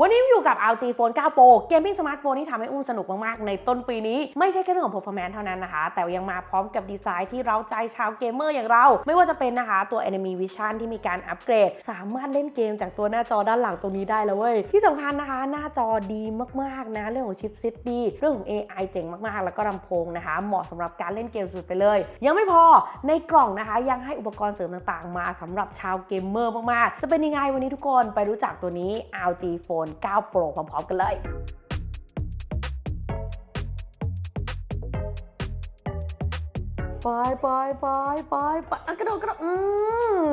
วันนี้อยู่กับ LG Phone 9 Pro เกมมิ่งสมาร์ทโฟนที่ทำให้อุ้มสนุกมาก ๆ ในต้นปีนี้ ไม่ใช่แค่เรื่องของ performance เท่านั้นนะคะ แต่ยังมาพร้อมกับดีไซน์ที่เราใจชาวเกมเมอร์อย่างเรา ไม่ว่าจะเป็นนะคะตัว Enemy Vision ที่มีการอัปเกรด สามารถเล่นเกมจากตัวหน้าจอด้านหลังตรงนี้ได้แล้วเว้ย ที่สำคัญนะคะ หน้าจอดีมาก ๆ นะ เรื่องของชิปซิตดีเรื่องของ AI เจ๋งมาก ๆ แล้วก็ลำโพงนะคะ เหมาะสำหรับการเล่นเกมสุดไปเลย ยังไม่พอในกล่องนะคะยังให้อุปกรณ์เสริมต่าง ๆ มาสำหรับชาวเกมเมอร์มาก ๆ จะเป็นยังไงวันนี้ทุกคนไปรู้จักตัวนี้ LG Phone 9 Pro พร้อมๆกันเลย ไปไปไปไปไปอะกระโดดกระโดดอื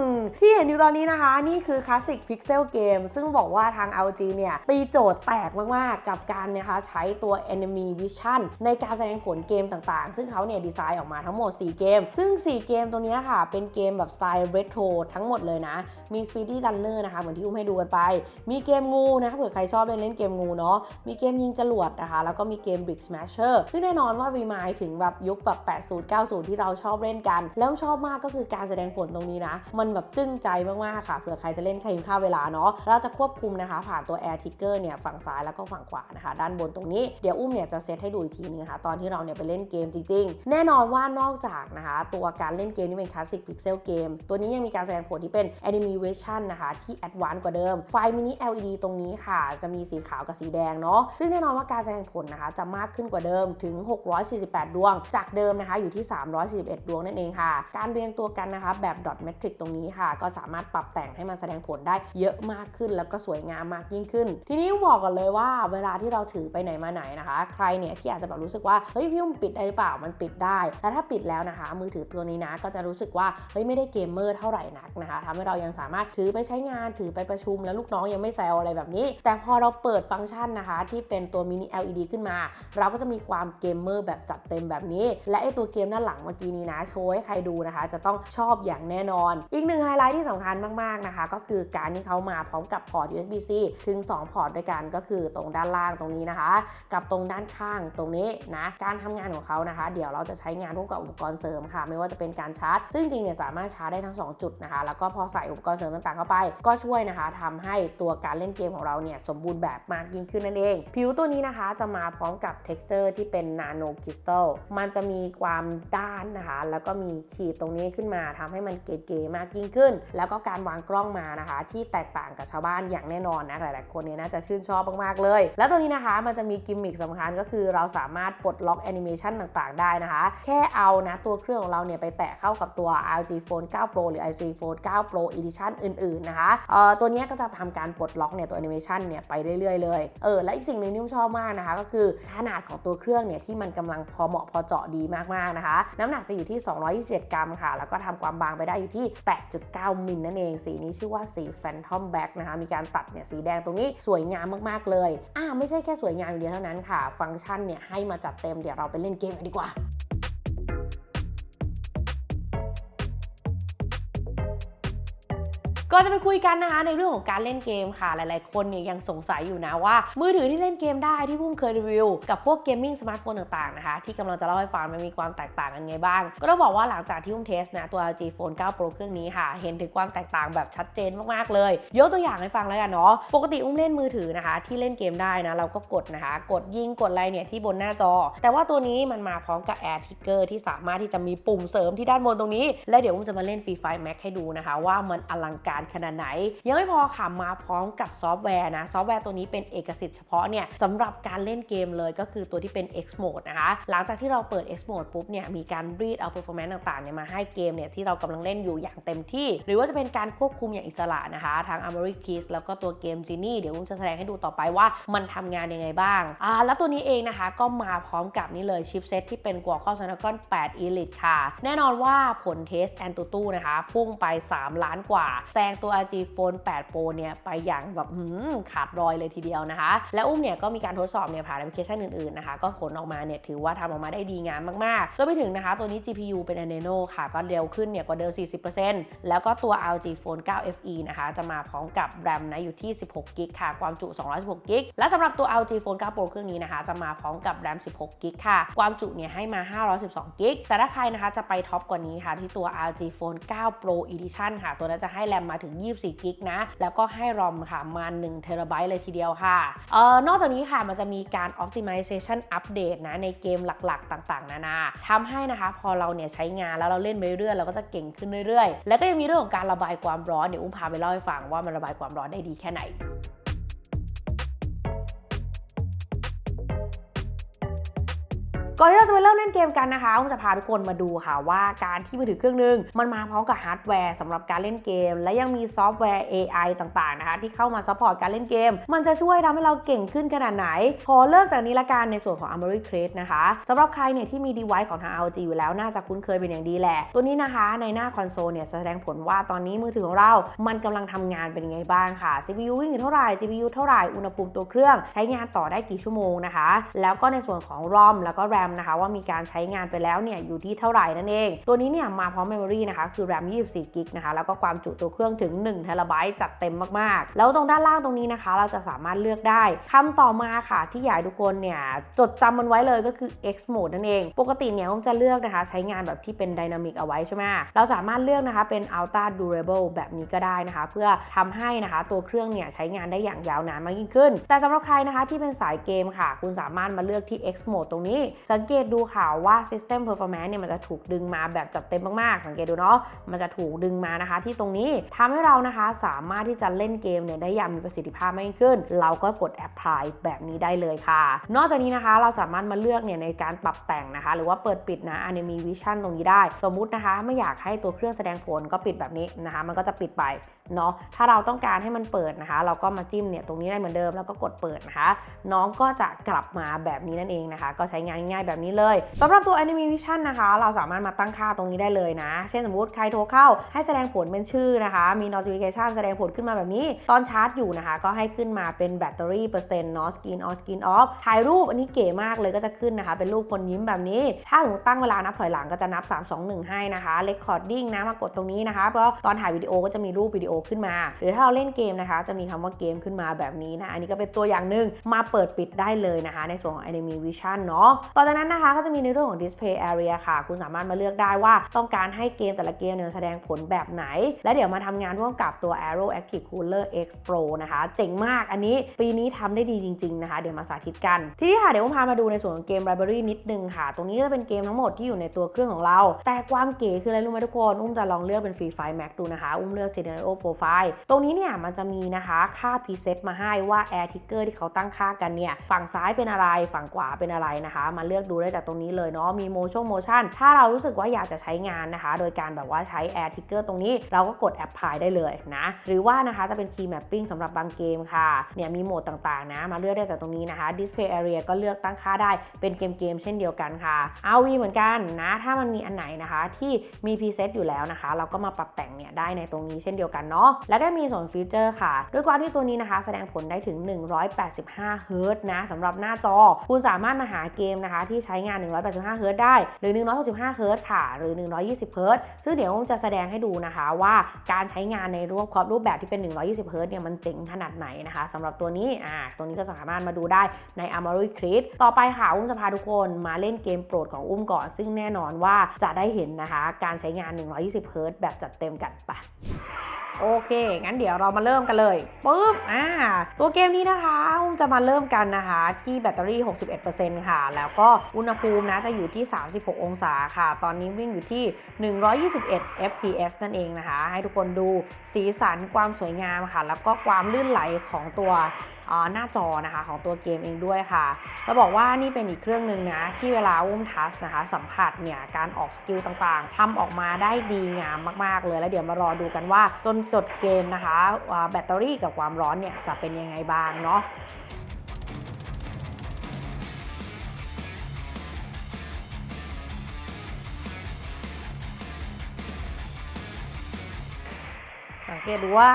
มที่เห็นอยู่ตอนนี้นะคะ นี่คือคลาสสิกพิกเซลเกมซึ่งบอกว่าทาง LG เนี่ยตีโจทย์แตกมาก ๆ กับการนะคะใช้ตัว Enemy Vision ในการแสดงผลเกมต่าง ๆ ซึ่งเขาเนี่ยดีไซน์ออกมาทั้งหมด 4 เกม ซึ่ง 4 เกมตัวนี้ค่ะ เป็นเกมแบบสไตล์เรโทรทั้งหมดเลยนะ มี Speedy Runner นะคะ เหมือนที่อุ้มให้ดูกันไป มีเกมงูนะคะเผื่อใครชอบเล่นเล่นเกมงูเนาะ มีเกมยิงจรวดนะคะ แล้วก็มีเกม Brick Smasher ซึ่งแน่นอนว่ารีมายถึงแบบยุคแบบ 80 90 ที่เราชอบเล่นกัน แล้วชอบมากก็คือการแสดงผลตรงนี้นะ มันแบบจึ้งใจมากๆค่ะเผื่อใครจะเล่นใครอยู่ค่าเวลาเนาะเราจะควบคุมนะคะ ผ่านตัว Air Trigger เนี่ยฝั่งซ้ายแล้วก็ฝั่งขวานะคะ ด้านบนตรงนี้เดี๋ยวอุ้มเนี่ยจะเซตให้ดูอีกทีนึงค่ะตอนที่เราเนี่ยไปเล่นเกมจริงๆ แน่นอนว่านอกจากนะคะ ตัวการเล่นเกมที่เป็นคลาสสิกพิกเซลเกมตัวนี้ยังมีการแสดงผลที่เป็น Animation นะคะ ที่แอดวานซ์กว่าเดิม ไฟมินิ LED ตรงนี้ค่ะ จะมีสีขาวกับสีแดงเนาะซึ่งแน่นอนว่าการแสดงผลนะคะจะมากขึ้นกว่าเดิมถึง 648 ดวง จากเดิมนะคะอยู่ที่41 ดวงนั่นเองค่ะ การเรียงตัวกันนะคะแบบ dot metric ตรงนี้ค่ะ ก็สามารถปรับแต่งให้มันแสดงผลได้เยอะมากขึ้น แล้วก็สวยงามมากยิ่งขึ้น ทีนี้บอกก่อนเลยว่าเวลาที่เราถือไปไหนมาไหนนะคะ ใครเนี่ยที่อาจจะแบบรู้สึกว่าเฮ้ยพี่อุ้มปิดได้หรือเปล่ามันปิดได้ แล้วถ้าปิดแล้วนะคะ มือถือตัวนี้นะก็จะรู้สึกว่าเฮ้ยไม่ได้เกมเมอร์เท่าไหร่นักนะคะทำให้เรายังสามารถถือไปใช้งานถือไปประชุม แล้วลูกน้องยังไม่แซวอะไรแบบนี้ แต่พอเราเปิดฟังก์ชันนะคะ ที่เป็นตัวมินิ LED ขึ้นมา เราก็จะมีความเกมเมอร์แบบจัดเต็มแบบนี้ และไอตัวเกมด้านหลังเมื่อกี้นี้นะ โชว์ให้ใครดูนะคะ จะต้องชอบอย่างแน่นอน อีกหนึ่งไฮไลท์ที่สำคัญมากๆนะคะ ก็คือการที่เขามาพร้อมกับพอร์ต USB-C ถึง 2 พอร์ตด้วยกันก็คือตรงด้านล่างตรงนี้นะคะ กับตรงด้านข้างตรงนี้นะการทำงานของเขานะคะ เดี๋ยวเราจะใช้งานร่วมกับอุปกรณ์เสริมค่ะ ไม่ว่าจะเป็นการชาร์จ ซึ่งจริงเนี่ยสามารถชาร์จได้ทั้ง 2 จุดนะคะ แล้วก็พอใส่อุปกรณ์เสริมต่างๆเข้าไป ก็ช่วยนะคะทำให้ตัวการเล่นเกมของเราเนี่ยสมบูรณ์แบบมากยิ่งขึ้นนั่นเอง ผิวตัวนี้นะคะจะมาพร้อมกับ texture ที่เป็นนาโนคริสตัลมันจะมีความด้านนะคะ แล้วก็มีขีดตรงนี้ขึ้นมาทำให้มันเก๋ๆมากยิ่งขึ้น แล้วก็การวางกล้องมานะคะ ที่แตกต่างกับชาวบ้านอย่างแน่นอนนะหลายๆคนเนี่ยน่าจะชื่นชอบมากๆเลย แล้วตัวนี้นะคะมันจะมีกิมมิคสำคัญก็คือเราสามารถปลดล็อกแอนิเมชันต่างๆ ได้นะคะ แค่เอานะตัวเครื่องของเราเนี่ยไปแตะเข้ากับตัว LG Phone 9 Pro หรือ LG Phone 9 Pro Edition อื่นๆนะคะเอ่อตัวนี้ก็จะทำการปลดล็อกเนี่ยตัวแอนิเมชันเนี่ยไปเรื่อยๆเลยเออและอีกสิ่งหนึ่งที่ผมชอบมากนะคะ ก็คือขนาดของตัวเครื่องเนี่ยที่มันกำลังพอเหมาะพอเจาะดีมากๆนะคะ น้ำหนักจะอยู่ที่ 227 กรัมค่ะ แล้วก็ทำความบางไปได้อยู่ที่ 8.9 มิลนั่นเอง สีนี้ชื่อว่าสีแฟนทอมแบ็กนะคะมีการตัดเนี่ยสีแดงตรงนี้สวยงามมากๆเลยอ่าไม่ใช่แค่สวยงามอย่างเดียวเท่านั้นค่ะ ฟังก์ชันเนี่ยให้มาจัดเต็มเดี๋ยวเราไปเล่นเกมกันดีกว่า ก็จะไปคุยกันนะคะในเรื่องของการเล่นเกมค่ะ หลายๆ คนเนี่ยยังสงสัยอยู่นะว่า มือถือที่เล่นเกมได้ที่พุ่มเคยรีวิว กับพวกเกมมิ่งสมาร์ทโฟนต่างๆนะคะที่กำลังจะเล่าให้ฟังมันมีความแตกต่างกันไงบ้าง ก็ต้องบอกว่าหลังจากที่อุ้มเทสนะตัว LG Phone 9 Pro เครื่องนี้ค่ะ เห็นถึงความแตกต่างแบบชัดเจนมากๆเลยยกตัวอย่างให้ฟังแล้วกันเนาะปกติอุ้มเล่นมือถือนะคะ ที่เล่นเกมได้นะเราก็กดนะคะ กดยิงกดอะไรเนี่ยที่บนหน้าจอ แต่ว่าตัวนี้มันมาพร้อมกับ Air Trigger ที่สามารถที่จะมีปุ่มเสริมที่ด้านบนตรงนี้ และเดี๋ยวอุ้มจะมาเล่น Free Fire Max ให้ดูนะคะ ว่ามันอลังการขนาดไหน ยังไม่พอค่ะมาพร้อมกับซอฟต์แวร์นะ ซอฟต์แวร์ตัวนี้เป็นเอกสิทธิ์เฉพาะเนี่ยสำหรับการเล่นเกมเลยก็คือตัวที่เป็น X Mode นะคะ หลังจากที่เราเปิด X Mode ปุ๊บเนี่ยมีการรีดเอา performance ต่างๆเนี่ยมาให้เกมเนี่ยที่เรากำลังเล่นอยู่อย่างเต็มที่ หรือว่าจะเป็นการควบคุมอย่างอิสระนะคะทาง Armory Keys แล้วก็ตัวเกม Genie เดี๋ยวอุ้มจะแสดงให้ดูต่อไปว่ามันทำงานยังไงบ้างอ่าแล้วตัวนี้เองนะคะก็มาพร้อมกับนี่เลยชิปเซตที่เป็น Qualcomm Snapdragon 8 Elite ค่ะ แน่นอนว่าผลเทสแอนตูตูนะคะพุ่งไป 3 ล้านกว่าแซงตัว LG Phone 8 Pro เนี่ยไปอย่างแบบขาดรอยเลยทีเดียวนะคะ และอุ้มเนี่ยก็มีการทดสอบเนี่ยผ่านแอปพลิเคชันอื่นๆนะคะก็ผลออกมาเนี่ยถือว่าทำออกมาได้ดีงามมากๆจนไปถึงนะคะตัวนี้ GPU เป็น Adreno ค่ะ ก็เร็วขึ้นเนี่ยกว่าเดิม 40%แล้วก็ตัว LG Phone 9 FE นะคะจะมาพร้อมกับ RAM นะอยู่ที่ 16กิกค่ะ ความจุ 216กิกและสำหรับตัว LG Phone 9 Pro เครื่องนี้นะคะ จะมาพร้อมกับ RAM 16กิกค่ะ ความจุเนี่ยให้มา 512กิกแต่ถ้าใครนะคะจะไปท็อปกว่านี้ค่ะที่ตัว LG Phone 9 Pro Edition ค่ะ ตัวนั้นจะให้ RAM มาถึง 24 กิกนะ แล้วก็ให้รอมค่ะมา1เทราไบต์เลยทีเดียวค่ะเอ่อนอกจากนี้ค่ะมันจะมีการ optimization update นะ ในเกมหลักๆ ต่างๆ นานาทำให้นะคะ พอเราเนี่ยใช้งานแล้วเราเล่นไปเรื่อยๆเราก็จะเก่งขึ้นเรื่อยๆ แล้วก็ยังมีเรื่องของการระบายความร้อนเดี๋ยวอุ้มพาไปเล่าให้ฟังว่ามันระบายความร้อนได้ดีแค่ไหน ก่อนที่เราจะไปเริ่มเล่นเกมกันนะคะผมจะพาทุกคนมาดูค่ะว่าการที่มือถือเครื่องนึง มันมาพร้อมกับฮาร์ดแวร์สำหรับการเล่นเกม และยังมีซอฟต์แวร์ AI ต่างๆนะคะที่เข้ามาซัพพอร์ตการเล่นเกม มันจะช่วยทำให้เราเก่งขึ้นขนาดไหน ขอเริ่มจากนี้ละกันในส่วนของ Armory Crate นะคะสำหรับใครเนี่ยที่มี device ของทาง ROG อยู่แล้วน่าจะคุ้นเคยเป็นอย่างดีแหละ ตัวนี้นะคะในหน้าคอนโซลเนี่ยแสดงผลว่าตอนนี้มือถือของเรา มันกำลังทำงานเป็นยังไงบ้างค่ะ CPU วิ่งอยู่เท่าไหร่ GPU เท่าไหร่อุณหภูมิตัวเครื่อง ใช้งานต่อได้กี่ชั่วโมงนะคะ แล้วก็ในส่วนของ ROM แล้วก็ RAM นะคะว่ามีการใช้งานไปแล้วเนี่ยอยู่ที่เท่าไหร่นั่นเอง ตัวนี้เนี่ยมาพร้อม Memory นะคะคือ RAM 24 g b นะคะแล้วก็ความจุตัวเครื่องถึง1 t b จัดเต็มมากๆ แล้วตรงด้านล่างตรงนี้นะคะ เราจะสามารถเลือกได้คำต่อมาค่ะที่อยากให้ทุกคนเนี่ยจดจำมันไว้เลยก็คือ X Mode นั่นเอง ปกติเนี่ยผมจะเลือกนะคะใช้งานแบบที่เป็น Dynamic เอาไว้ใช่ไหมเราสามารถเลือกนะคะเป็น Ultra Durable แบบนี้ก็ได้นะคะ เพื่อทำให้นะคะตัวเครื่องเนี่ยใช้งานได้อย่างยาวนานมากยิ่งขึ้น แต่สำหรับใครนะคะที่เป็นสายเกมค่ะ คุณสามารถมาเลือกที่ X Mode ตรงนี้ สังงเกตดูค่ะว่า System Performance เนี่ยมันจะถูกดึงมาแบบจัดเต็มมากๆ สังเกตดูเนาะ มันจะถูกดึงมานะคะ ที่ตรงนี้ทำให้เรานะคะสามารถที่จะเล่นเกมเนี่ยได้อย่างมีประสิทธิภาพมากขึ้น เราก็กด Apply แบบนี้ได้เลยค่ะ นอกจากนี้นะคะเราสามารถมาเลือกเนี่ยในการปรับแต่งนะคะ หรือว่าเปิดปิดนะ Anime Vision ตรงนี้ได้ สมมุตินะคะ ไม่อยากให้ตัวเครื่องแสดงผลก็ปิดแบบนี้นะคะ มันก็จะปิดไปเนาะถ้าเราต้องการให้มันเปิดนะคะ เราก็มาจิ้มเนี่ยตรงนี้ได้เหมือนเดิมแล้วก็กดเปิดนะคะ น้องก็จะกลับมาแบบนี้นั่นเองนะคะ ก็ใช้งานง่ายๆแบบนี้เลยสำหรับตัว Anime Vision นะคะ เราสามารถมาตั้งค่าตรงนี้ได้เลยนะ เช่นสมมติใครโทรเข้าให้แสดงผลเป็นชื่อนะคะ มี notification แสดงผลขึ้นมาแบบนี้ ตอนชาร์จอยู่นะคะ ก็ให้ขึ้นมาเป็นแบตเตอรี่เปอร์เซ็นต์เนาะ skin on skin off ถ่ายรูปอันนี้เก๋มากเลยก็จะขึ้นนะคะ เป็นรูปคนยิ้มแบบนี้ ถ้าสมมติตั้งเวลานับถอยหลังก็จะนับ 3 2 1 ให้นะคะ recording นะมากดตรงนี้นะคะเพราะตอนถ่ายวิดีโอก็จะมีรูปวิดีโอขึ้นมา หรือถ้าเราเล่นเกมนะคะ จะมีคำว่าเกมขึ้นมาแบบนี้นะ อันนี้ก็เป็นตัวอย่างหนึ่งมาเปิดปิดได้เลยนะคะ ในส่วนของ Anime Vision เนาะ ต่อจากนั้นนะคะก็จะมีในเรื่องของ Display Area ค่ะ คุณสามารถมาเลือกได้ว่าต้องการให้เกมแต่ละเกมเนี่ยแสดงผลแบบไหน และเดี๋ยวมาทำงานร่วมกับตัว Aero Active Cooler X Pro นะคะ เจ๋งมากอันนี้ปีนี้ทำได้ดีจริง ๆ นะคะ เดี๋ยวมาสาธิตกัน ทีนี้ค่ะเดี๋ยวผมพามาดูในส่วนของเกม Library นิดนึงค่ะ ตรงนี้ก็จะเป็นเกมทั้งหมดที่อยู่ในตัวเครื่องของเรา แต่ความเก๋คืออะไรรู้ไหมทุกคน อุ้มจะลองเลือกเป็น Free Fire Max ดูนะคะ อุ้มเลือก Scenario Profile ตรงนี้เนี่ยมันจะมีนะคะค่า preset มาให้ว่า Air Trigger ที่เขาตั้งค่ากันเนี่ยฝั่งซ้ายเป็นอะไรฝั่งขวาเป็นอะไรนะคะ มาเลือกดูได้จากตรงนี้เลยเนาะมี motion motion ถ้าเรารู้สึกว่าอยากจะใช้งานนะคะ โดยการแบบว่าใช้ Air Trigger ตรงนี้เราก็กด Apply ได้เลยนะหรือว่านะคะจะเป็น Key Mapping สำหรับบางเกมค่ะเนี่ยมีโหมดต่างๆนะมาเลือกได้จากตรงนี้นะคะ Display Area ก็เลือกตั้งค่าได้เป็นเกมเกมๆเช่นเดียวกันค่ะ RV เหมือนกันนะถ้ามันมีอันไหนนะคะที่มี preset อยู่แล้วนะคะ เราก็มาปรับแต่งเนี่ยได้ในตรงนี้เช่นเดียวกันเนาะ แล้วก็มีส่วนฟีเจอร์ค่ะ ด้วยความที่ตัวนี้นะคะ แสดงผลได้ถึง 185เฮิรต์นะสำหรับหน้าจอ คุณสามารถมาหาเกมนะคะ ที่ใช้งาน 185เฮิรต์ได้ หรือ 165เฮิรต์ค่ะ หรือ 120เฮิรตซ์ซึ่งเดี๋ยวผมจะแสดงให้ดูนะคะว่าการใช้งานในรูปความรูปแบบที่เป็น 120เฮิรต์เนี่ยมันเจ๋งขนาดไหนนะคะสำหรับตัวนี้อ่าตัวนี้ก็สามารถมาดูได้ใน a m o r y Crate ต่อไปค่ะอุ้มจะพาทุกคนมาเล่นเกมโปรดของอุ้มก่อน ซึ่งแน่นอนว่าจะได้เห็นนะคะ การใช้งาน 120เฮิรต์แบบจัดเต็มกันไป โอเค งั้นเดี๋ยวเรามาเริ่มกันเลยปุ๊บอ่าตัวเกมนี้นะคะอุ้มจะมาเริ่มกันนะคะ ที่แบตเตอรี่ 61%ค่ะ แล้วก็อุณหภูมินะจะอยู่ที่ 36 องศาค่ะ ตอนนี้วิ่งอยู่ที่ 121 fps นั่นเองนะคะ ให้ทุกคนดูสีสันความสวยงามค่ะ แล้วก็ความลื่นไหลของตัว หน้าจอนะคะของตัวเกมเองด้วยค่ะจะบอกว่านี่เป็นอีกเครื่องหนึ่งนะที่เวลาอุ้มทัชนะคะสัมผัสเนี่ยการออกสกิลต่างๆทำออกมาได้ดีงามมากๆเลย แล้วเดี๋ยวมารอดูกันว่าจนจดเกมนะคะแบตเตอรี่กับความร้อนเนี่ยจะเป็นยังไงบ้างเนาะสังเกตดูว่า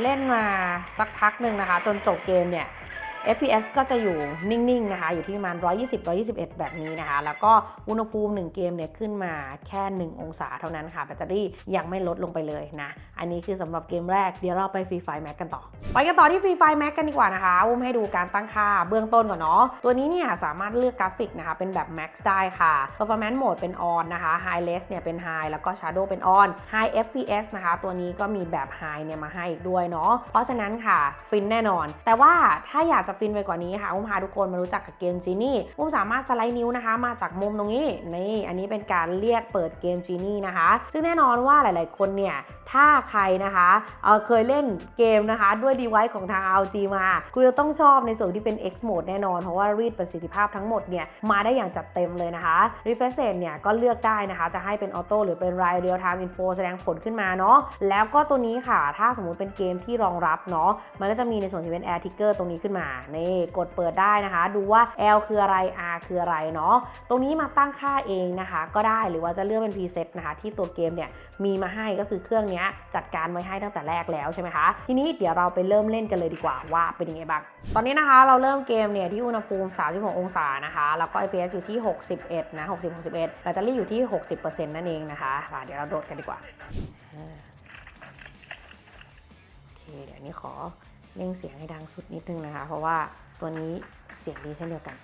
เล่นมาสักพักหนึ่งนะคะ จนจบเกมเนี่ย FPS ก็จะอยู่นิ่งๆนะคะ อยู่ที่ประมาณ 120 121 แบบนี้นะคะ แล้วก็อุณหภูมิ 1 เกมเนี่ยขึ้นมาแค่ 1 องศาเท่านั้นค่ะ แบตเตอรี่ยังไม่ลดลงไปเลยนะ อันนี้คือสำหรับเกมแรก เดี๋ยวเราไปฟรีไฟแม็กกันต่อ ไปกันต่อที่ฟรีไฟแม็กกันดีกว่านะคะอุ้มให้ดูการตั้งค่าเบื้องต้นก่อนเนาะ ตัวนี้เนี่ยสามารถเลือกกราฟิกนะคะ เป็นแบบ Max ได้ค่ะ Performance Mode เป็น On นะคะ High Res เนี่ยเป็น High แล้วก็ Shadow เป็น On High FPS นะคะ ตัวนี้ก็มีแบบ High เนี่ยมาให้อีกด้วยเนาะ เพราะฉะนั้นค่ะฟินแน่นอน แต่ว่าถ้าอยากจะฟินไปกว่านี้ค่ะอุ้มพาทุกคนมารู้จักกับเกมจีนี่อุ้มสามารถสไลด์นิ้วนะคะ มาจากมุมตรงนี้นี่อันนี้เป็นการเรียกเปิดเกมจีนี่นะคะ ซึ่งแน่นอนว่าหลาย ๆ คนเนี่ย ถ้าใครนะคะเเคยเล่นเกมนะคะ ด้วย device ของทาง ROG มาคุณจะต้องชอบในส่วนที่เป็น X Mode แน่นอน เพราะว่ารีดประสิทธิภาพทั้งหมดเนี่ย มาได้อย่างจัดเต็มเลยนะคะ refresh rate เนี่ย ก็เลือกได้นะคะ จะให้เป็นออโต้หรือเป็น r i real time info แสดงผลขึ้นมาเนาะแล้วก็ตัวนี้ค่ะ ถ้าสมมติเป็นเกมที่รองรับเนาะมันก็จะมีในส่วนที่เป็น air trigger ตรงนี้ขึ้นมานี่กดเปิดได้นะคะ ดูว่า L คืออะไร R คืออะไรเนาะตรงนี้มาตั้งค่าเองนะคะ ก็ได้หรือว่าจะเลือกเป็น preset นะคะที่ตัวเกมเนี่ยมีมาให้ก็คือเครื่องเนี้ยจัดการไว้ให้ตั้งแต่แรกแล้วใช่ไหมคะ ทีนี้เดี๋ยวเราไปเริ่มเล่นกันเลยดีกว่าว่าเป็นยังไงบ้าง ตอนนี้นะคะเราเริ่มเกมเนี่ยที่อุณหภูมิ 36 องศานะคะ แล้วก็ IPS อยู่ที่ 61 นะ 60 61 แบตเตอรี่อยู่ที่ 60%นั่นเองนะคะมาเดี๋ยวเราโดดกันดีกว่าอ่า โอเค เดี๋ยวนี้ขอเร่งเสียงให้ดังสุดนิดนึงนะคะ เพราะว่าตัวนี้เสียงดีเช่นเดียวกัน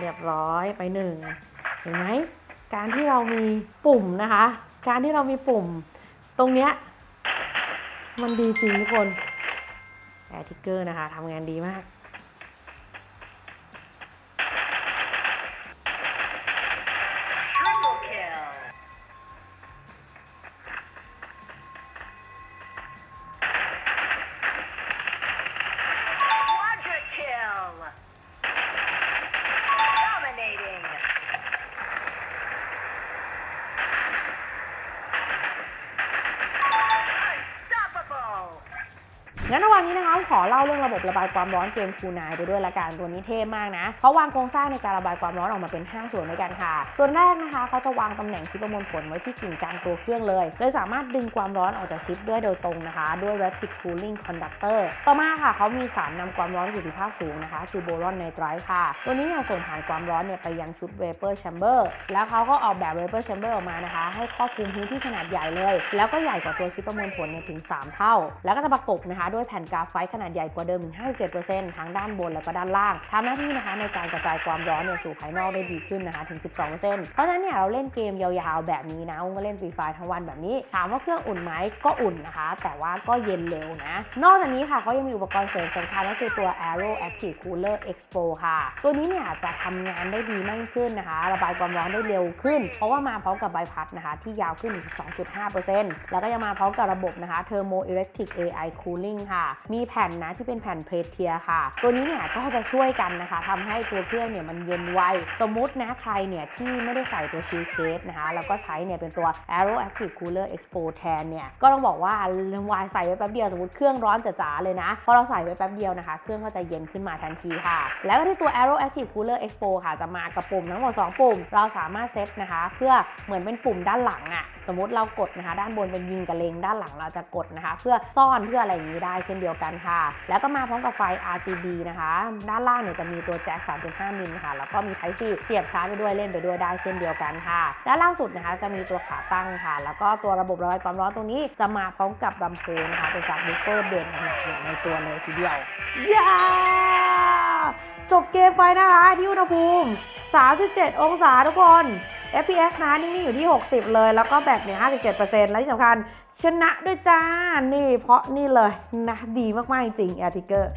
เรียบร้อยไปหนึ่งเห็นไหมการที่เรามีปุ่มนะคะ การที่เรามีปุ่มตรงเนี้ยมันดีจริงทุกคนแอร์ทิกเกอร์นะคะทำงานดีมาก ขอเล่าเรื่องระบบระบายความร้อนเกมคูนายไปด้วยละกันตัวนี้เท่มากนะเขาวางโครงสร้างในการระบายความร้อนออกมาเป็น 5 ส่วนด้วยกันค่ะ ส่วนแรกนะคะเขาจะวางตำแหน่งชิปประมวลผลไว้ที่กึ่งกลางตัวเครื่องเลยเลยสามารถดึงความร้อนออกจากชิปด้วยโดยตรงนะคะ ด้วย Rapid Cooling Conductor ต่อมาค่ะเขามีสารนำความร้อนประสิทธิภาพสูงนะคะคือโบรอนไนไตร์ค่ะ ตัวนี้เนี่ยส่งผ่านความร้อนเนี่ยไปยังชุด Vapor Chamber แล้วเขาก็ออกแบบ Vapor Chamber ออกมานะคะ ให้ครอบคลุมพื้นที่ขนาดใหญ่เลย แล้วก็ใหญ่กว่าตัวชิปประมวลผลเนี่ยถึง 3 เท่า แล้วก็จะประกบนะคะด้วยแผ่นกาไฟขนาดใหญ่กว่าเดิมถึง57%ทั้งด้านบนแล้วก็ด้านล่างทำหน้าที่นะคะในการกระจายความร้อนเนี่ยสู่ภายนอกได้ดีขึ้นนะคะถึง 12%เพราะฉะนั้นเนี่ยเราเล่นเกมยาวๆแบบนี้นะอุ้มก็เล่นฟรีไฟทั้งวันแบบนี้ ถามว่าเครื่องอุ่นไหมก็อุ่นนะคะ แต่ว่าก็เย็นเร็วนะ นอกจากนี้ค่ะเขายังมีอุปกรณ์เสริมสำคัญก็คือตัว Aero Active Cooler Expo ค่ะ ตัวนี้เนี่ยจะทำงานได้ดีมากขึ้นนะคะ ระบายความร้อนได้เร็วขึ้น เพราะว่ามาพร้อมกับใบพัดนะคะ ที่ยาวขึ้นถึง12.5%แล้วก็ยังมาพร้อมกับระบบนะคะ Thermo Electric AI Cooling ค่ะ มีแผ่นนะที่เป็นแผ่นเพลเทียค่ะ ตัวนี้เนี่ยก็จะช่วยกันนะคะทำให้ตัวเครื่องเนี่ยมันเย็นไว สมมุตินะใครเนี่ยที่ไม่ได้ใส่ตัวชิลเคสนะคะแล้วก็ใช้เนี่ยเป็นตัว Aero Active Cooler Expo แทนเนี่ยก็ต้องบอกว่าวายใส่ไว้แป๊บเดียวสมมติเครื่องร้อนจ๋าๆเลยนะพอเราใส่ไว้แป๊บเดียวนะคะ เครื่องก็จะเย็นขึ้นมาทันทีค่ะ แล้วก็ที่ตัว Aero Active Cooler Expo ค่ะ จะมากับปุ่มทั้งหมด 2 ปุ่ม เราสามารถเซตนะคะ เพื่อเหมือนเป็นปุ่มด้านหลังอะสมมติเรากดนะคะ ด้านบนเป็นยิงกระเลงด้านหลังเราจะกดนะคะ เพื่อซ่อนเพื่ออะไรอย่างนี้ได้เช่นเดียวกันค่ะแล้วก็มาพร้อมกับไฟ RGB นะคะ ด้านล่างเนี่ยจะมีตัวแจ็ค 3.5 มิลค่ะ แล้วก็มี Type C เสียบชาร์จไปด้วยเล่นไปด้วยได้เช่นเดียวกันค่ะ ด้านล่างสุดนะคะจะมีตัวขาตั้งค่ะ แล้วก็ตัวระบบระบายความร้อนตรงนี้จะมาพร้อมกับลำโพงนะคะเป็นจากบูฟเฟอร์เด่นขนาดใหญ่ในตัวเลยทีเดียวย้าจบเกมไปนะคะที่อุณหภูมิ 37 องศาทุกคน FPS นะนิ่งๆอยู่ที่ 60 เลย แล้วก็แบตเนี่ย57%และที่สำคัญชนะด้วยจ้า นี่เพราะนี่เลยนะดีมากๆจริงแอร์ติเกอร์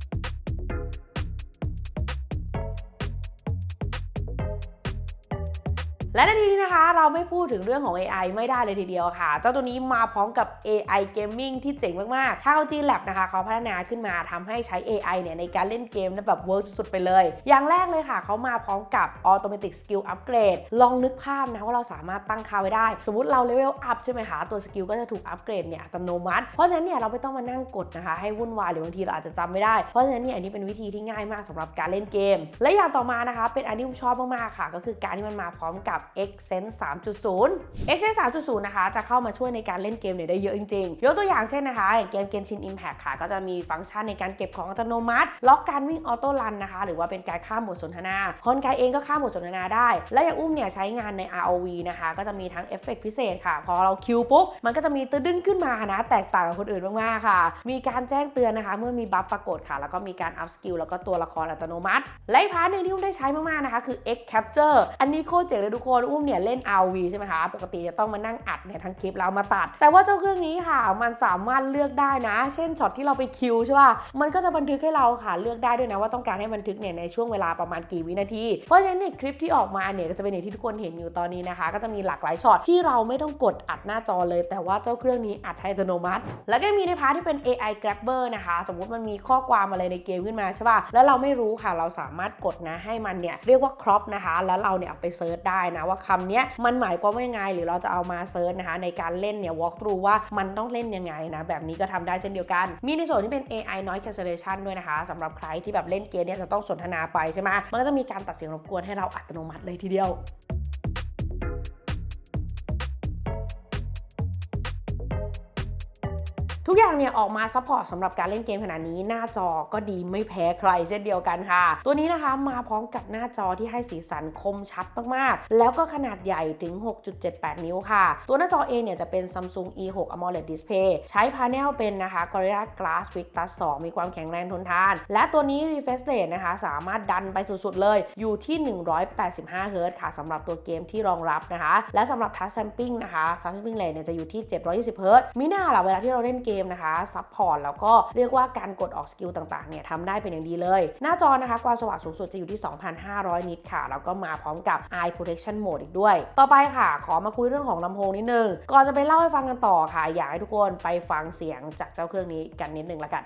และในทีนี้นะคะ เราไม่พูดถึงเรื่องของ AI ไม่ได้เลยทีเดียวค่ะ เจ้าตัวนี้มาพร้อมกับ AI Gaming ที่เจ๋งมากๆทาง LG Lab นะคะเขาพัฒนาขึ้นมาทำให้ใช้ AI เนี่ยในการเล่นเกมแบบเวิร์กสุดๆไปเลย อย่างแรกเลยค่ะ เขามาพร้อมกับ Automatic Skill Upgrade ลองนึกภาพนะว่าเราสามารถตั้งค่าไว้ได้ สมมติเราเลเวลอัพใช่ไหมคะ ตัวสกิลก็จะถูกอัปเกรดเนี่ยอัตโนมัติ เพราะฉะนั้นเนี่ยเราไม่ต้องมานั่งกดนะคะ ให้วุ่นวายหรือบางทีเราอาจจะจำไม่ได้ เพราะฉะนั้นเนี่ยอันนี้เป็นวิธีที่ง่ายมากสำหรับการเล่นเกม และอย่างต่อมานะคะเป็นอันที่ผมชอบมากๆค่ะ ก็คือการที่มันมาพร้อมกับ Xsense 3.0 Xsense 3.0 นะคะ จะเข้ามาช่วยในการเล่นเกมเนี่ยได้เยอะจริงๆ ยกตัวอย่างเช่นนะคะอย่างเกม Genshin Impact ค่ะ ก็จะมีฟังก์ชันในการเก็บของอัตโนมัติ ล็อกการวิ่งออโต้รันนะคะ หรือว่าเป็นการข้ามบทสนทนา คนกายเองก็ข้ามบทสนทนาได้ และอย่างอุ้มเนี่ยใช้งานใน ROV นะคะ ก็จะมีทั้งเอฟเฟกต์พิเศษค่ะ พอเราคิวปุ๊บ มันก็จะมีตื้ดึงขึ้นมานะ แตกต่างกับคนอื่นมากๆค่ะ มีการแจ้งเตือนนะคะ เมื่อมีบัฟปรากฏค่ะ แล้วก็มีการอัพสกิลแล้วก็ตัวละครอัตโนมัติ และอีกพาร์ทหนึ่งที่อุ้มได้ใช้มากๆนะคะคือ X Capture อันนี้โคตรเจ๋งเลยทุกคนคนอุ้มเนี่ยเล่น RV ใช่ไหมคะ ปกติจะต้องมานั่งอัดเนี่ยทั้งคลิปแล้วมาตัด แต่ว่าเจ้าเครื่องนี้ค่ะ มันสามารถเลือกได้นะ เช่นช็อตที่เราไปคิวใช่ป่ะ มันก็จะบันทึกให้เราค่ะ เลือกได้ด้วยนะว่าต้องการให้บันทึกเนี่ยในช่วงเวลาประมาณกี่วินาที เพราะฉะนั้นเนี่ยคลิปที่ออกมาเนี่ยก็จะเป็นอย่างที่ทุกคนเห็นอยู่ตอนนี้นะคะ ก็จะมีหลากหลายช็อตที่เราไม่ต้องกดอัดหน้าจอเลย แต่ว่าเจ้าเครื่องนี้อัดให้อัตโนมัติ แล้วก็มีในพาร์ทที่เป็น AI Grabber นะคะ สมมติมันมีข้อความอะไรในเกมขึ้นมาใช่ป่ะ แล้วเราไม่รู้ค่ะ เราสามารถกดนะให้มันเนี่ยเรียกว่า crop นะคะ แล้วเราเนี่ยเอาไปเซิร์ชได้นะว่าคำนี้มันหมายความว่ายังไง หรือเราจะเอามาเซิร์ชนะคะในการเล่นเนี่ย walk through ว่ามันต้องเล่นยังไงนะแบบนี้ก็ทำได้เช่นเดียวกัน มีในส่วนที่เป็น AI noise cancellation ด้วยนะคะสำหรับใครที่แบบเล่นเกมเนี่ยจะต้องสนทนาไปใช่ไหมมันก็จะมีการตัดเสียงรบกวนให้เราอัตโนมัติเลยทีเดียว ทุกอย่างเนี่ยออกมาซัพพอร์ตสำหรับการเล่นเกมขนาดนี้ หน้าจอก็ดีไม่แพ้ใครเช่นเดียวกันค่ะ ตัวนี้นะคะมาพร้อมกับหน้าจอที่ให้สีสันคมชัดมากๆ แล้วก็ขนาดใหญ่ถึง 6.78 นิ้วค่ะ ตัวหน้าจอเองเนี่ยจะเป็น Samsung E6 AMOLED Display ใช้พาเนลเป็นนะคะ Gorilla Glass Victus 2มีความแข็งแรงทนทาน และตัวนี้ refresh rate นะคะ สามารถดันไปสุดๆ เลยอยู่ที่ 185 Hz ค่ะสำหรับตัวเกมที่รองรับนะคะ และสำหรับ touch sampling นะคะ touch sampling rate เนี่ยจะอยู่ที่ 720 Hz มีหน้าล่ะเวลาที่เราเล่นเกมนะคะซับพอร์ตแล้วก็เรียกว่าการกดออกสกิลต่างๆเนี่ยทำได้เป็นอย่างดีเลย หน้าจอนะคะความสว่างสูงสุดจะอยู่ที่ 2,500 นิตค่ะ แล้วก็มาพร้อมกับ Eye Protection Mode อีกด้วย ต่อไปค่ะ ขอมาคุยเรื่องของลำโพงนิดนึง ก่อนจะไปเล่าให้ฟังกันต่อค่ะ อยากให้ทุกคนไปฟังเสียงจากเจ้าเครื่องนี้กันนิดนึงละกัน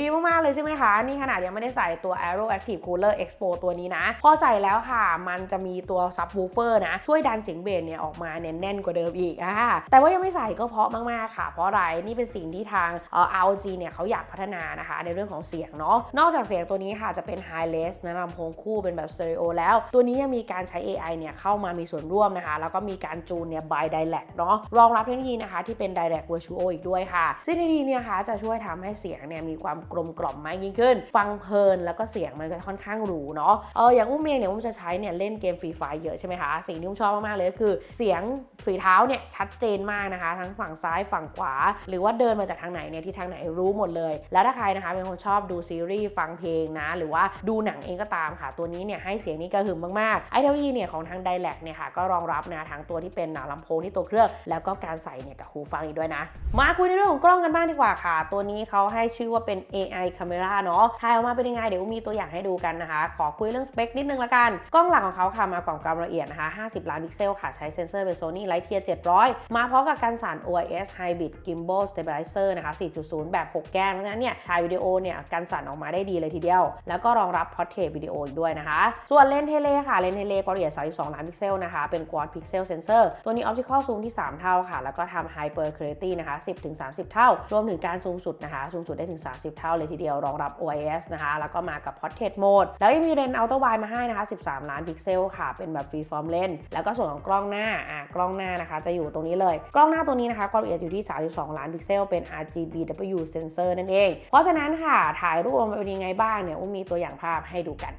ดีมากๆเลยใช่ไหมคะ นี่ขนาดยังไม่ได้ใส่ตัว Aero Active Cooler Expo ตัวนี้นะ พอใส่แล้วค่ะ มันจะมีตัว Subwoofer นะ ช่วยดันเสียงเบสเนี่ยออกมาเน้นแน่นกว่าเดิมอีกอะแต่ว่ายังไม่ใส่ก็เพราะมากๆค่ะ เพราะอะไรนี่เป็นสิ่งที่ทางเอ่อ ROG เนี่ยเขาอยากพัฒนานะคะ ในเรื่องของเสียงเนาะนอกจากเสียงตัวนี้ค่ะจะเป็น High Res นะลำโพงคู่เป็นแบบสเตอริโอแล้ว ตัวนี้ยังมีการใช้ AI เนี่ยเข้ามามีส่วนร่วมนะคะ แล้วก็มีการจูนเนี่ย by Direct เนาะรองรับเทคโนโลยีนะคะที่เป็น Direct Virtual อีกด้วยค่ะซึ่งเทคโนโลยีเนี่ยค่ะจะช่วยทำให้เสียงเนี่ยมีความกลมกล่อมมากยิ่งขึ้น ฟังเพลินแล้วก็เสียงมันก็ค่อนข้างหรูเนาะเอออย่างอุ้มเองเนี่ยอุ้มจะใช้เนี่ยเล่นเกมฟรีไฟเยอะใช่ไหมคะสิ่งที่อุ้มชอบมากๆเลยก็คือ เสียงฝีเท้าเนี่ยชัดเจนมากนะคะ ทั้งฝั่งซ้ายฝั่งขวา หรือว่าเดินมาจากทางไหนเนี่ยที่ทางไหนรู้หมดเลย แล้วถ้าใครนะคะเป็นคนชอบดูซีรีส์ฟังเพลงนะหรือว่าดูหนังเองก็ตามค่ะ ตัวนี้เนี่ยให้เสียงนี้กระหึ่มมากๆไอเทคโนโลยีเนี่ยของทาง d i แลกเนี่ยค่ะก็รองรับนะทั้งตัวที่เป็นนาลำโพงที่ตัวเครื่อง แล้วก็การใส่เนี่ยกับหูฟังอีกด้วยนะ มาคุยในเรื่องของกล้องกันบ้างดีกว่าค่ะ ตัวนี้เขาให้ชื่อว่าเป็น AI Camera เนาะถ่ายออกมาเป็นยังไงเดี๋ยวมีตัวอย่างให้ดูกันนะคะ ขอคุยเรื่องสเปคนิดนึงละกัน กล้องหลักของเขาค่ะมากับความละเอียดนะคะ 50 ล้านพิกเซลค่ะ ใช้เซนเซอร์เป็น Sony Lightyear 700 มาพร้อมกับการสั่น OIS Hybrid Gimbal Stabilizer นะคะ 4.0 แบบ 6 แก้มเพราะฉะนั้นเนี่ยถ่ายวิดีโอเนี่ยการสั่นออกมาได้ดีเลยทีเดียว แล้วก็รองรับ Portrait Video อีกด้วยนะคะ ส่วนเลนส์เทเลค่ะเลนส์เทเลความละเอียด 32 ล้านพิกเซลนะคะเป็น Quad Pixel Sensor ตัวนี้ Optical Zoom ที่ 3 เท่าค่ะ แล้วก็ทำ Hyper Clarity นะคะ 10-30 เท่า รวมถึงการซูมสุดนะคะซูมสุดได้ถึง 30 เท่าเลยทีเดียวรองรับ OIS นะคะ แล้วก็มากับ Portrait Mode แล้วยังมีเลนส์ Ultra Wide มาให้นะคะ 13 ล้านพิกเซลค่ะ เป็นแบบฟรีฟอร์มเลนส์แล้วก็ส่วนของกล้องหน้าอะกล้องหน้านะคะ จะอยู่ตรงนี้เลย กล้องหน้าตัวนี้นะคะความละเอียดอยู่ที่ 32 ล้านพิกเซลเป็น RGBW sensor นั่นเอง เพราะฉะนั้นค่ะถ่ายรูปออกมาเป็นยังไงบ้างเนี่ยอุ้มมีตัวอย่างภาพให้ดูกัน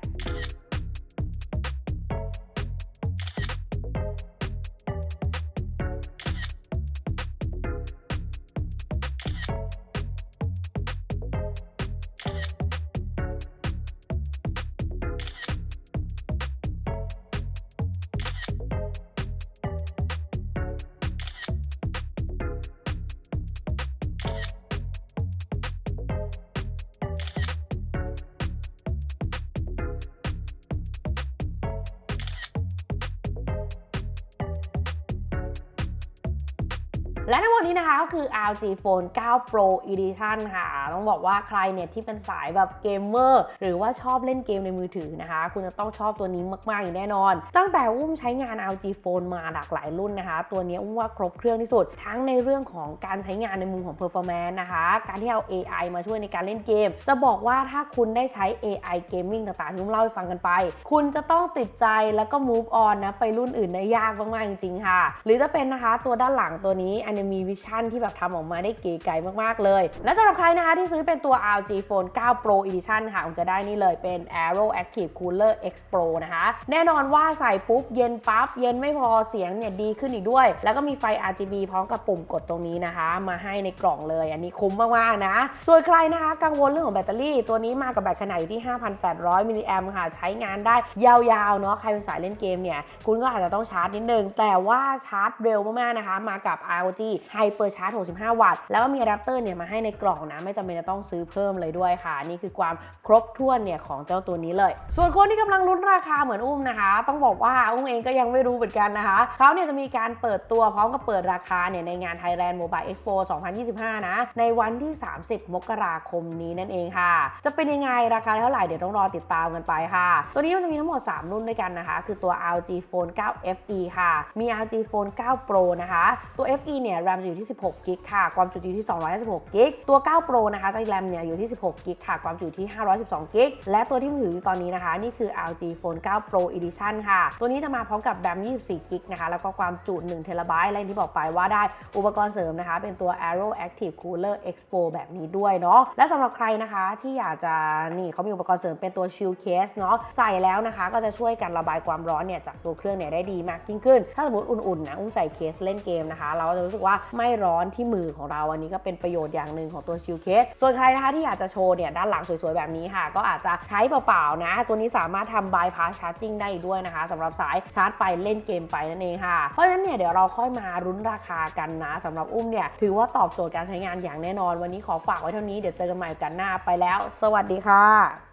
และทั้งหมดนี้นะคะก็คือ RG Phone 9 Pro Edition ค่ะ ต้องบอกว่าใครเนี่ยที่เป็นสายแบบเกมเมอร์หรือว่าชอบเล่นเกมในมือถือนะคะ คุณจะต้องชอบตัวนี้มากๆอย่างแน่นอน ตั้งแต่อุ้มใช้งาน RG Phone มาหลากหลายรุ่นนะคะ ตัวนี้อุ้มว่าครบเครื่องที่สุด ทั้งในเรื่องของการใช้งานในมุมของ performance นะคะ การที่เอา AI มาช่วยในการเล่นเกม จะบอกว่าถ้าคุณได้ใช้ AI gaming ต่างๆที่อุ้มเล่าให้ฟังกันไป คุณจะต้องติดใจแล้วก็ move on นะไปรุ่นอื่นได้ยากมากๆจริงๆค่ะ หรือจะเป็นนะคะตัวด้านหลังตัวนี้ Anime Vision ที่แบบทำออกมาได้เก๋ไก่มากๆเลย และสำหรับใครนะคะที่ซื้อเป็นตัว RG Phone 9 Pro Edition ค่ะคุณจะได้นี่เลยเป็น Aero Active Cooler X Pro นะคะ แน่นอนว่าใส่ปุ๊บเย็นปั๊บ เย็นไม่พอเสียงเนี่ยดีขึ้นอีกด้วย แล้วก็มีไฟ RGB พร้อมกับปุ่มกดตรงนี้นะคะ มาให้ในกล่องเลย อันนี้คุ้มมากๆนะ ส่วนใครนะคะ กังวลเรื่องของแบตเตอรี่ ตัวนี้มากับแบตขนาดอยู่ที่ 5,800มิลลิแอมค่ะ ใช้งานได้ยาวๆเนาะใครเป็นสายเล่นเกมเนี่ยคุณก็อาจจะต้องชาร์จนิดนึงแต่ว่าชาร์จเร็วมากๆนะคะ มากับ ROG Hyper Charge 65 วัตต์ แล้วก็มีอะแดปเตอร์เนี่ยมาให้ในกล่องนะ ไม่จำเป็นจะต้องซื้อเพิ่มเลยด้วยค่ะ นี่คือความครบถ้วนเนี่ยของเจ้าตัวนี้เลย ส่วนคนที่กำลังลุ้นราคาเหมือนอุ้มนะคะ ต้องบอกว่าอุ้มเองก็ยังไม่รู้เหมือนกันนะคะ เขาเนี่ยจะมีการเปิดตัวพร้อมกับเปิดราคาเนี่ยในงาน Thailand Mobile Expo 2025 นะ ในวันที่ 30 มกราคมนี้นั่นเองค่ะ จะเป็นยังไงราคาเท่าไหร่เดี๋ยวต้องรอติดตามกันไปค่ะ ตัวนี้มันจะมีทั้งหมด 3 รุ่นด้วยกันนะคะ คือตัว RG Phone 9 FE ค่ะ มี RG Phone 9 Pro นะคะ ตัว FE เนี่ย RAM จะอยู่ที่ 16กิกค่ะ ความจุอยู่ที่ 256กิกตัว 9 Pro นะคะตัว RAM เนี่ยอยู่ที่ 16กิกค่ะ ความจุอยู่ที่ 512กิกและตัวที่มือถืออยู่ตอนนี้นะคะ นี่คือ ROG Phone 9 Pro Edition ค่ะ ตัวนี้จะมาพร้อมกับ RAM 24กิกนะคะ แล้วก็ความจุ1เทราไบต์และที่บอกไปว่าได้อุปกรณ์เสริมนะคะ เป็นตัว Aero Active Cooler Expo แบบนี้ด้วยเนาะ และสำหรับใครนะคะที่อยากจะนี่เขามีอุปกรณ์เสริมเป็นตัว Shield Case เนาะ ใส่แล้วนะคะ ก็จะช่วยกันระบายความร้อนเนี่ยจากตัวเครื่องเนี่ยได้ดีมากยิ่งขึ้น ถ้าสมมติอุ่นๆนะอุ้มใส่เคสเล่นเกมนะคะ เราก็จะรู้สึกว่าไม่ร้อนที่มือของเราอันนี้ก็เป็นประโยชน์อย่างหนึ่งของตัว Shield Case ส่วนใครนะคะที่อยากจะโชว์เนี่ยด้านหลังสวยๆแบบนี้ค่ะ ก็อาจจะใช้เปล่าๆนะ ตัวนี้สามารถทำ bypass charging ได้อีกด้วยนะคะสำหรับสายชาร์จไปเล่นเกมไปนั่นเองค่ะเพราะฉะนั้นเนี่ยเดี๋ยวเราค่อยมารุ้นราคากันนะสำหรับอุ้มเนี่ยถือว่าตอบโจทย์การใช้งานอย่างแน่นอนวันนี้ขอฝากไว้เท่านี้เดี๋ยวเจอกันใหม่กันหน้าไปแล้ว สวัสดีค่ะ